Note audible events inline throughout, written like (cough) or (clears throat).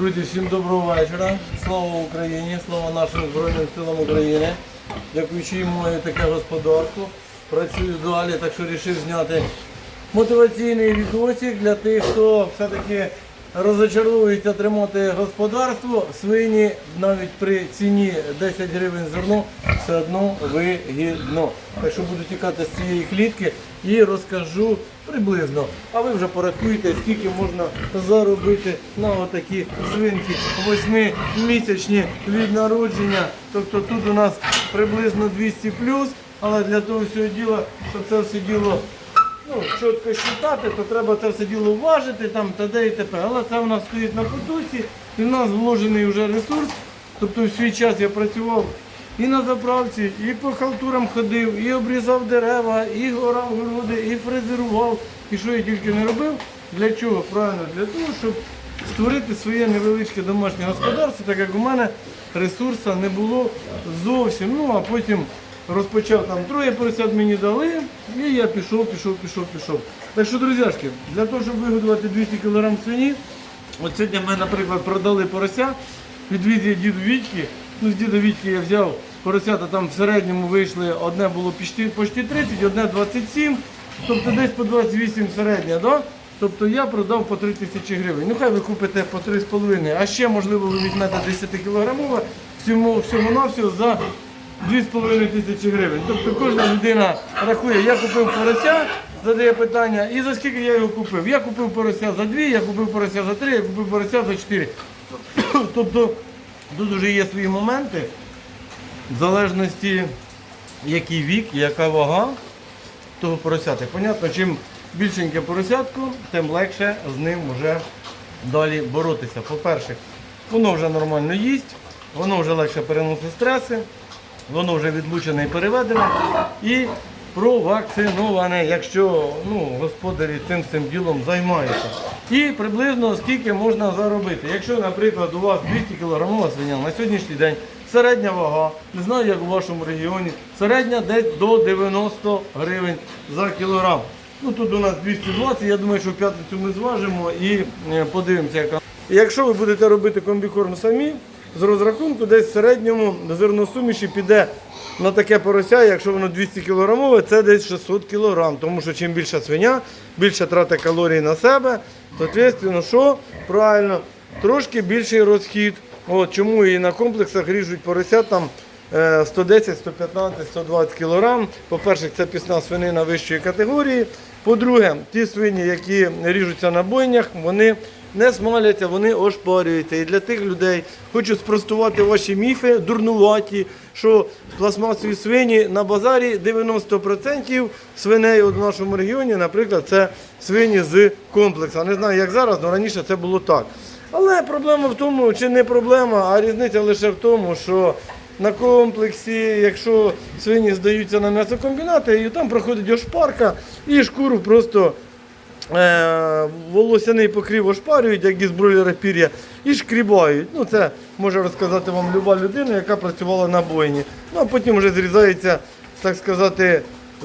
Друзі, всім доброго вечора. Слава Україні, слава нашим Збройним силам України. Дякуючи йому маю таке господарство. Працюю далі, так що вирішив зняти мотиваційний відосик для тих, хто все-таки розочаровується тримати господарство. Свині навіть при ціні 10 гривень зерно все одно вигідно. Так що буду тікати з цієї клітки і розкажу приблизно. А ви вже порахуйте, скільки можна заробити на отакі свинки восьмимісячні від народження. Тобто тут у нас приблизно 200 плюс, але для того всього діла, щоб це все діло ну, чітко считати, то треба це все діло важити там та де і тепер. Але це в нас стоїть на потусі, і в нас вложений вже ресурс. Тобто в свій час я працював і на заправці, і по халтурам ходив, і обрізав дерева, і горав городи, і фрезерував, і що я тільки не робив. Для чого? Правильно, для того, щоб створити своє невеличке домашнє господарство, так як у мене ресурсу не було зовсім. Ну а потім розпочав там троє поросят мені дали, і я пішов, пішов, пішов, пішов. Так що, друзяшки, для того, щоб вигодувати 200 кг свині, от сьогодні ми, наприклад, продали порося, відвіз діду Вітьки. Ну, з діда Вітьки я взяв поросята, там в середньому вийшли, одне було почти, почти 30, одне 27, тобто десь по 28 середнє, да? Тобто я продав по 3 тисячі гривень. Ну хай ви купите по 3,5, а ще можливо ви візьмете 10 кілограмове, всьому, всьому навсього за 2,5 тисячі гривень. Тобто кожна людина рахує, я купив порося, задає питання, і за скільки я його купив? Я купив порося за 2, я купив порося за 3, я купив порося за 4. (clears throat) Тобто тут вже є свої моменти, в залежності який вік, яка вага того поросяти. Понятно, чим більшеньке поросятко, тим легше з ним вже далі боротися. По-перше, воно вже нормально їсть, воно вже легше переносить стреси, воно вже відлучене і переведене і провакциноване, якщо ну, господарі цим цим ділом займаються. І приблизно скільки можна заробити. Якщо, наприклад, у вас 200 кг свиня на сьогоднішній день середня вага, не знаю, як у вашому регіоні, середня десь до 90 гривень за кілограм. Ну тут у нас 220, я думаю, що в п'ятницю ми зважимо і е, подивимося, яка. Якщо ви будете робити комбікорм самі, з розрахунку десь в середньому зерносуміші піде на таке порося, якщо воно 200 кілограмове, це десь 600 кілограм. Тому що чим більша свиня, більше трата калорій на себе. Соответственно, що правильно, трошки більший розхід. От, чому і на комплексах ріжуть порося там е, 110, 115, 120 кілограм. По-перше, це пісна свинина вищої категорії. По-друге, ті свині, які ріжуться на бойнях, вони не смаляться, вони ошпарюються. І для тих людей хочу спростувати ваші міфи, дурнуваті, що пластмасові свині на базарі 90% свиней у нашому регіоні, наприклад, це свині з комплексу. Не знаю, як зараз, але раніше це було так. Але проблема в тому, чи не проблема, а різниця лише в тому, що на комплексі, якщо свині здаються на м'ясокомбінати, і там проходить ошпарка, і шкуру просто волосяний покрив ошпарюють, як із бройлера пір'я, і шкрібають. Ну, це може розказати вам люба людина, яка працювала на бойні. Ну, а потім вже зрізається, так сказати,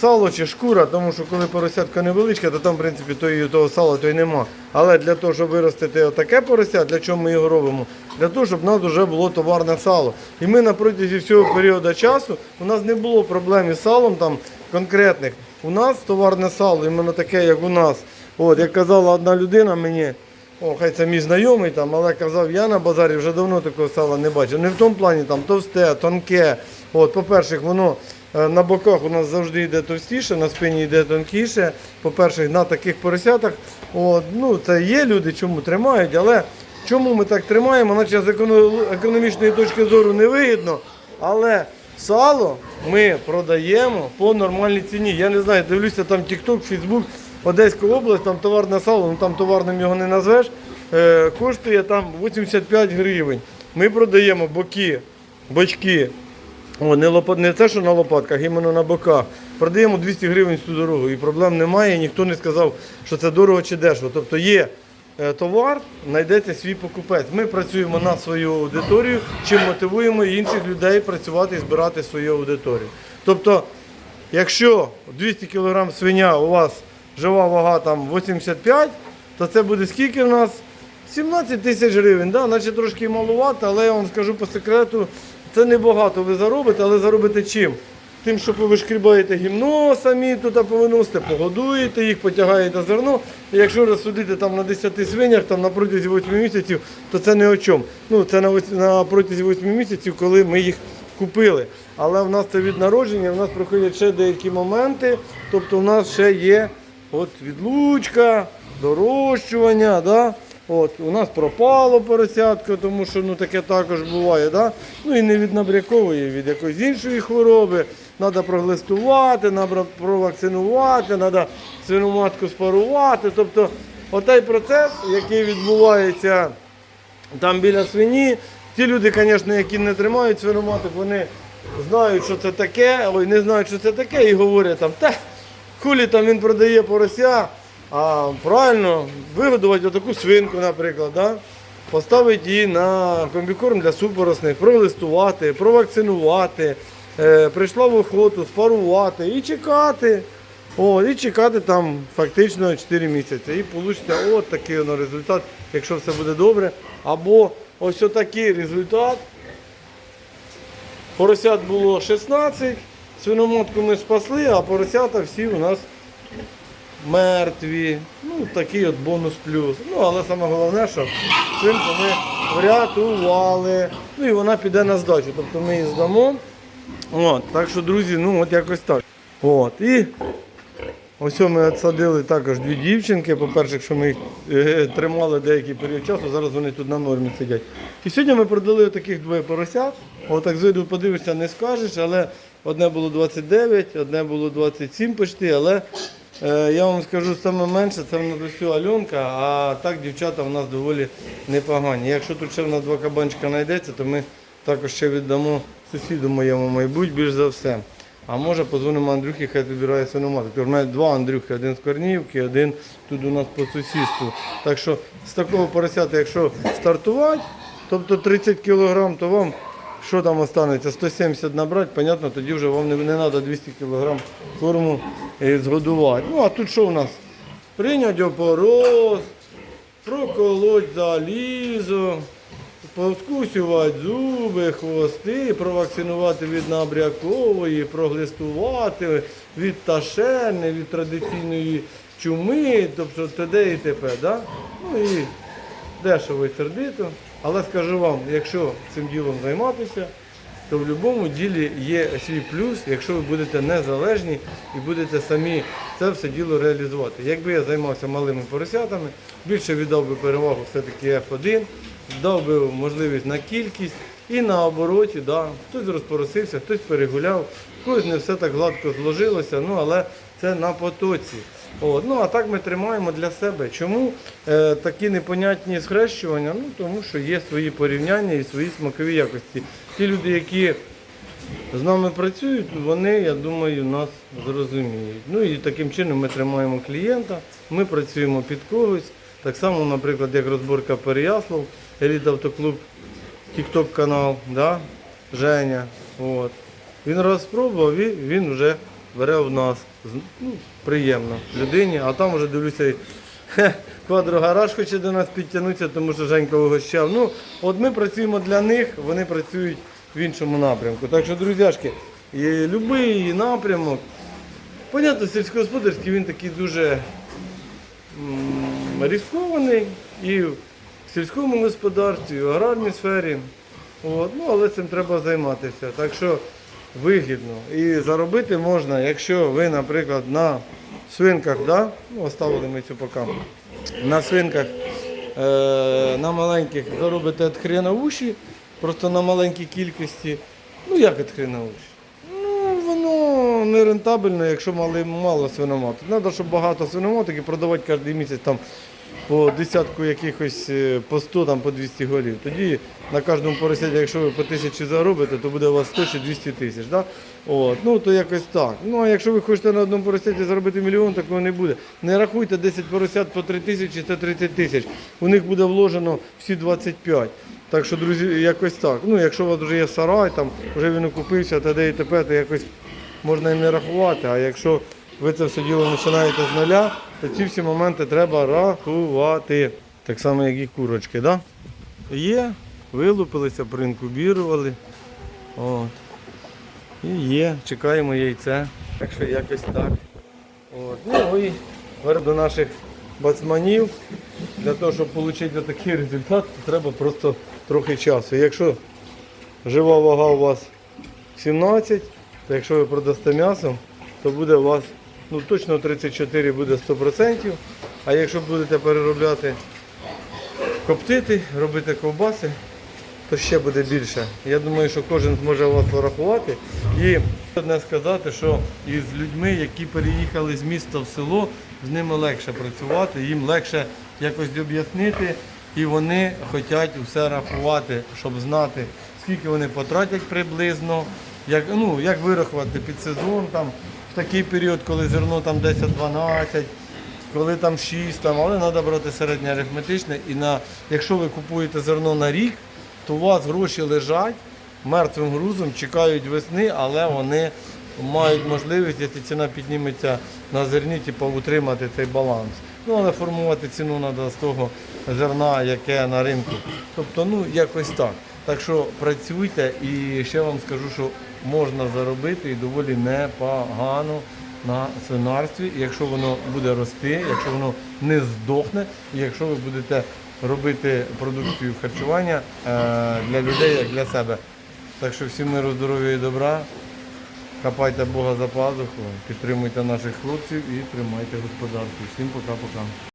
сало чи шкура, тому що коли поросятка невеличка, то там, в принципі, то і того сала то й нема. Але для того, щоб виростити отаке порося, для чого ми його робимо? Для того, щоб в нас вже було товарне сало. І ми на протязі всього періоду часу у нас не було проблем із салом там конкретних. У нас товарне сало, іменно таке, як у нас. От, як казала одна людина мені, о, хай це мій знайомий, там, але казав, я на базарі вже давно такого сала не бачив. Не в тому плані там товсте, тонке. От, по-перше, воно е, на боках у нас завжди йде товстіше, на спині йде тонкіше. По-перше, на таких поросятах. От, ну, це є люди, чому тримають, але чому ми так тримаємо, наче з економічної точки зору не вигідно. Але сало ми продаємо по нормальній ціні. Я не знаю, дивлюся там TikTok, Facebook, Одеська область, там товарне сало, ну там товарним його не назвеш, е, коштує там 85 гривень. Ми продаємо боки, бочки. О, не, лопат, не те, що на лопатках, іменно на боках. Продаємо 200 гривень цю дорогу. І проблем немає, ніхто не сказав, що це дорого чи дешево. Тобто є е, товар, знайдеться свій покупець. Ми працюємо на свою аудиторію, чим мотивуємо інших людей працювати і збирати свою аудиторію. Тобто, якщо 200 кг свиня у вас жива вага там 85, то це буде скільки в нас? 17 тисяч гривень, да? наче трошки маловато, але я вам скажу по секрету, це небагато ви заробите, але заробите чим? Тим, що ви шкрібаєте гімно самі туди повиносите, погодуєте їх, потягаєте зерно. І якщо розсудити там на 10 свинях там на протязі 8 місяців, то це не о чому. Ну, це на, на протязі 8 місяців, коли ми їх купили. Але в нас це від народження, в нас проходять ще деякі моменти. Тобто в нас ще є от відлучка, дорощування. Да? От, у нас пропало поросятко, тому що ну, таке також буває. Да? Ну і не від набрякової, від якоїсь іншої хвороби. Треба проглистувати, треба провакцинувати, треба свиноматку спарувати. Тобто отей процес, який відбувається там біля свині. Ті люди, звісно, які не тримають свиноматок, вони знають, що це таке, ой, не знають, що це таке, і говорять там, та хулі там він продає порося, а правильно вигодувати отаку свинку, наприклад, да? поставити її на комбікорм для супоросних, пролистувати, провакцинувати, е, прийшла в охоту, спарувати і чекати. О, і чекати там фактично 4 місяці. І получите от такий воно результат, якщо все буде добре. Або ось такий результат. Поросят було 16, свиноматку ми спасли, а поросята всі у нас мертві. Ну, такий от бонус плюс. Ну, але саме головне, що свинку ми врятували. Ну і вона піде на здачу. Тобто ми її здамо. От, так що, друзі, ну от якось так. От, і ось ми відсадили також дві дівчинки. По-перше, якщо ми їх е, тримали деякий період часу, зараз вони тут на нормі сидять. І сьогодні ми продали таких двоє поросят. Отак з виду подивишся, не скажеш, але одне було 29, одне було 27 почти, але е, я вам скажу, саме менше це в нас ось Альонка, а так дівчата в нас доволі непогані. Якщо тут ще в нас два кабанчика знайдеться, то ми також ще віддамо сусіду моєму, мабуть, більш за все. А може позвонимо Андрюхі, хай вибирає свиноматок. У мене два Андрюхи, один з Корнівки, один тут у нас по сусідству. Так що з такого поросята, якщо стартувати, тобто 30 кг, то вам що там останеться? 170 набрати, понятно, тоді вже вам не, не треба 200 кг корму е, згодувати. Ну а тут що у нас? Прийняти опороз, проколоть залізо, Повскусювати зуби, хвости, провакцинувати від набрякової, проглистувати від ташени, від традиційної чуми, тобто т.д. і т.п. Да? Ну і дешево і сердито. Але скажу вам, якщо цим ділом займатися, то в будь-якому ділі є свій плюс, якщо ви будете незалежні і будете самі це все діло реалізувати. Якби я займався малими поросятами, більше віддав би перевагу все-таки F1, дав би можливість на кількість і на обороті. Да. Хтось розпоросився, хтось перегуляв, когось не все так гладко зложилося, ну але це на потоці. От. Ну а так ми тримаємо для себе. Чому е, такі непонятні схрещування? Ну тому що є свої порівняння і свої смакові якості. Ті люди, які з нами працюють, вони, я думаю, нас зрозуміють. Ну і таким чином ми тримаємо клієнта, ми працюємо під когось. Так само, наприклад, як розборка Переяслав, Еліт Автоклуб, Тікток канал, да? Женя. От. Він раз спробував, і він вже бере в нас. Ну, приємно людині, а там вже дивлюся. Квадрогараж хоче до нас підтягнутися, тому що Женька угощав. Ну, от ми працюємо для них, вони працюють в іншому напрямку. Так що, друзяшки, будь-який напрямок. Понятно, сільськогосподарський він такий дуже м, ризикований і в сільському господарстві, і в аграрній сфері. От, ну, але цим треба займатися. Так що вигідно. І заробити можна, якщо ви, наприклад, на свинках, да? ну, оставили ми цю пока, на свинках е, на маленьких заробите від хрена уші, просто на маленькій кількості. Ну як від хрена уші? Ну, воно не рентабельно, якщо мали, мало свиноматок. Треба, щоб багато свиноматок і продавати кожен місяць там по десятку якихось, е, по 100, там, по 200 голів. Тоді на кожному поросяті, якщо ви по тисячі заробите, то буде у вас 100 чи 200 тисяч. Да? От, ну то якось так. Ну а якщо ви хочете на одному поросяті заробити мільйон, такого не буде. Не рахуйте 10 поросят по 3 тисячі, це 30 тисяч. У них буде вложено всі 25. Так що, друзі, якось так. Ну, якщо у вас вже є сарай, там вже він окупився, т.д. і т.п., то якось можна і не рахувати. А якщо ви це все діло починаєте з нуля, то ці всі моменти треба рахувати. Так само, як і курочки? Да? Є, вилупилися, проінкубірували. От. І є, чекаємо яйце. Так що якось так. От. Ну і тепер до наших бацманів. Для того, щоб отримати такий результат, то треба просто трохи часу. Якщо жива вага у вас 17, то якщо ви продасте м'ясо, то буде у вас ну, точно 34 буде 100%. А якщо будете переробляти коптити, робити ковбаси, то ще буде більше. Я думаю, що кожен зможе вас порахувати. І одне сказати, що із людьми, які переїхали з міста в село, з ними легше працювати, їм легше якось об'яснити, і вони хочуть все рахувати, щоб знати, скільки вони потратять приблизно, як, ну, як вирахувати під сезон, там, в такий період, коли зерно там 10-12 коли там 6, там, але треба брати середнє арифметичне. І на, якщо ви купуєте зерно на рік, то у вас гроші лежать мертвим грузом, чекають весни, але вони мають можливість, якщо ціна підніметься на зерні, типу, утримати цей баланс. Ну, але формувати ціну треба з того зерна, яке на ринку. Тобто, ну, якось так. Так що працюйте і ще вам скажу, що можна заробити і доволі непогано на свинарстві, якщо воно буде рости, якщо воно не здохне, і якщо ви будете робити продукцію харчування е, для людей, як для себе. Так що всім миру, здоров'я і добра. Хапайте Бога за пазуху, підтримуйте наших хлопців і тримайте господарство. Всім пока-пока.